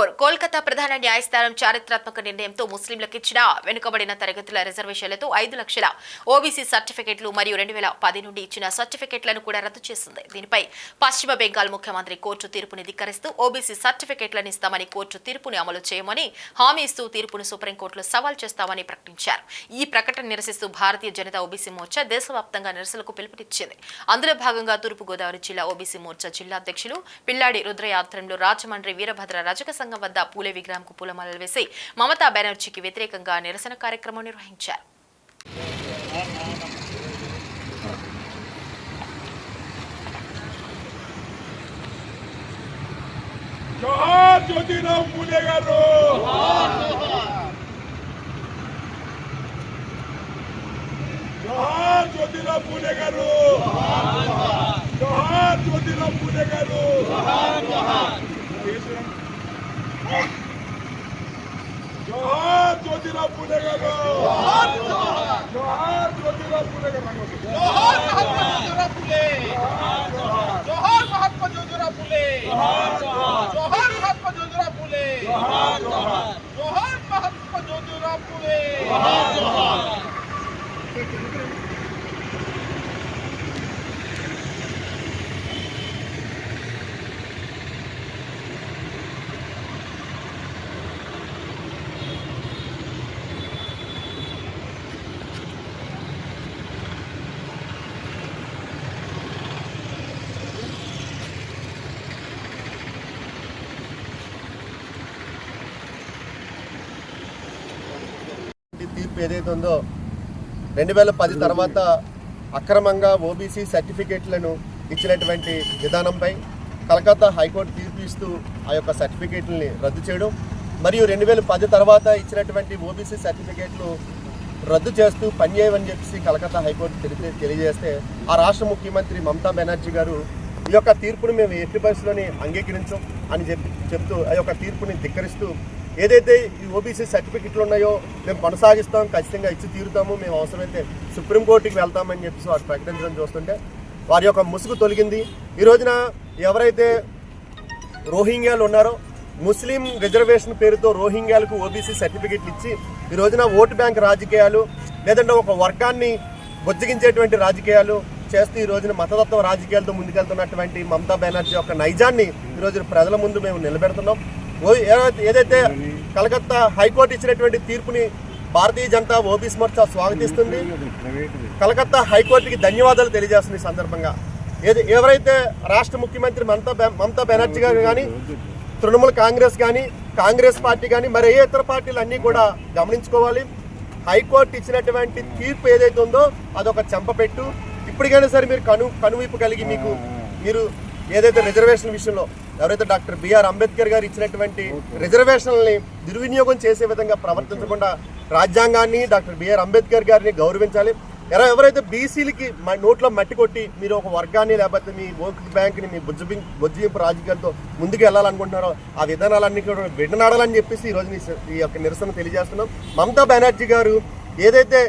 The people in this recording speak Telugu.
ఫోర్ కోల్కతా ప్రధాన న్యాయస్థానం చారిత్రాత్మక నిర్ణయంతో ముస్లింలకు ఇచ్చిన వెనుకబడిన తరగతుల రిజర్వేషన్లతో ఐదు లక్షల ఓబీసీ సర్టిఫికెట్లు మరియు రెండు వేల పది నుండి ఇచ్చిన సర్టిఫికెట్లను కూడా రద్దు చేసింది. దీనిపై పశ్చిమ బెంగాల్ ముఖ్యమంత్రి కోర్టు తీర్పుని ధిక్కరిస్తూ ఓబీసీ సర్టిఫికెట్లను ఇస్తామని కోర్టు తీర్పుని అమలు చేయమని హామీ ఇస్తూ తీర్పును సుప్రీంకోర్టులో సవాల్ చేస్తామని ప్రకటించారు. ఈ ప్రకటన నిరసిస్తూ భారతీయ జనతా ఓబీసీ మోర్చా దేశవ్యాప్తంగా నిరసనలకు పిలుపునిచ్చింది. అందులో భాగంగా తూర్పుగోదావరి జిల్లా ఓబీసీ మోర్చా జిల్లా అధ్యక్షులు పిల్లాడి రుద్రయాత్రంలో రాజమండ్రి వీరభద్ర రజక సంఘం వద్ద పూలే విగ్రహంకు పూలమాలలు వేసి మమతా బెనర్జీకి వ్యతిరేకంగా నిరసన కార్యక్రమం నిర్వహించారు జోహార్ జ్యోతిరావు పూలే గారు జోహార్ జ్యోతిరావు పూలే గారు జోహార్ జ్యోతిరావు పూలే জোহার মহাত্মা জ্যোতিরাম ফুলে। জোহার জোহার। తీర్పు ఏదైతే ఉందో రెండు వేల పది తర్వాత అక్రమంగా ఓబీసీ సర్టిఫికేట్లను ఇచ్చినటువంటి విధానంపై కలకత్తా హైకోర్టు తీర్పు ఇస్తూ ఆ యొక్క సర్టిఫికేట్లని రద్దు చేయడం మరియు రెండు వేల పది తర్వాత ఇచ్చినటువంటి ఓబీసీ సర్టిఫికేట్లు రద్దు చేస్తూ పనిచేయమని చెప్పేసి కలకత్తా హైకోర్టు తెలిపి తెలియజేస్తే ఆ రాష్ట్ర ముఖ్యమంత్రి మమతా బెనర్జీ గారు ఈ యొక్క తీర్పును మేము ఎట్టి పరిస్థితుల్లోని అంగీకరించాం అని చెప్పి చెప్తూ ఆ యొక్క తీర్పుని ధిక్కరిస్తూ ఏదైతే ఈ ఓబీసీ సర్టిఫికెట్లు ఉన్నాయో మేము కొనసాగిస్తాం ఖచ్చితంగా ఇచ్చి తీరుతాము. మేము అవసరమైతే సుప్రీంకోర్టుకి వెళ్తామని చెప్పేసి వారు ప్రకటించడం చూస్తుంటే వారి యొక్క ముసుగు తొలగింది. ఈ రోజున ఎవరైతే రోహింగ్యాలు ఉన్నారో ముస్లిం రిజర్వేషన్ పేరుతో రోహింగ్యాలకు ఓబీసీ సర్టిఫికెట్లు ఇచ్చి ఈ రోజున ఓటు బ్యాంక్ రాజకీయాలు లేదంటే ఒక వర్గాన్ని బొజ్జగించేటువంటి రాజకీయాలు చేస్తూ ఈ రోజున మతతత్వ రాజకీయాలతో ముందుకెళ్తున్నటువంటి మమతా బెనర్జీ యొక్క నైజాన్ని ఈ రోజున ప్రజల ముందు మేము నిలబెడుతున్నాం. ఏదైతే- ఏదైతే కలకత్తా హైకోర్టు ఇచ్చినటువంటి తీర్పుని భారతీయ జనతా ఓబీసీ మోర్చా స్వాగతిస్తుంది. కలకత్తా హైకోర్టుకి ధన్యవాదాలు తెలియజేస్తుంది ఈ సందర్భంగా. ఏది ఎవరైతే రాష్ట్ర ముఖ్యమంత్రి మమతా బె- మమతా బెనర్జీ గారు కానీ తృణమూల్ కాంగ్రెస్ కానీ కాంగ్రెస్ పార్టీ కానీ మరి ఏ ఇతర పార్టీలు అన్నీ కూడా గమనించుకోవాలి. హైకోర్టు ఇచ్చినటువంటి తీర్పు ఏదైతే ఉందో అదొక చెంపపెట్టు ఇప్పటికైనా సరే మీరు కను కనువిప్పు కలిగి మీకు మీరు ఏదైతే రిజర్వేషన్ విషయంలో ఎవరైతే డాక్టర్ బిఆర్ అంబేద్కర్ గారు ఇచ్చినటువంటి రిజర్వేషన్లని దుర్వినియోగం చేసే విధంగా ప్రవర్తించకుండా రాజ్యాంగాన్ని డాక్టర్ బిఆర్ అంబేద్కర్ గారిని గౌరవించాలి. ఎలా ఎవరైతే బీసీలకి నోట్లో మట్టి కొట్టి మీరు ఒక వర్గాన్ని లేకపోతే మీ ఓట్ బ్యాంక్ని మీ బుజ్జి బుజ్జింపు రాజకీయాలతో ముందుకు వెళ్ళాలనుకుంటున్నారో ఆ విధానాలన్నీ కూడా విడనాడాలని చెప్పేసి ఈ రోజు ఈ యొక్క నిరసన తెలియజేస్తున్నాం. మమతా బెనర్జీ గారు ఏదైతే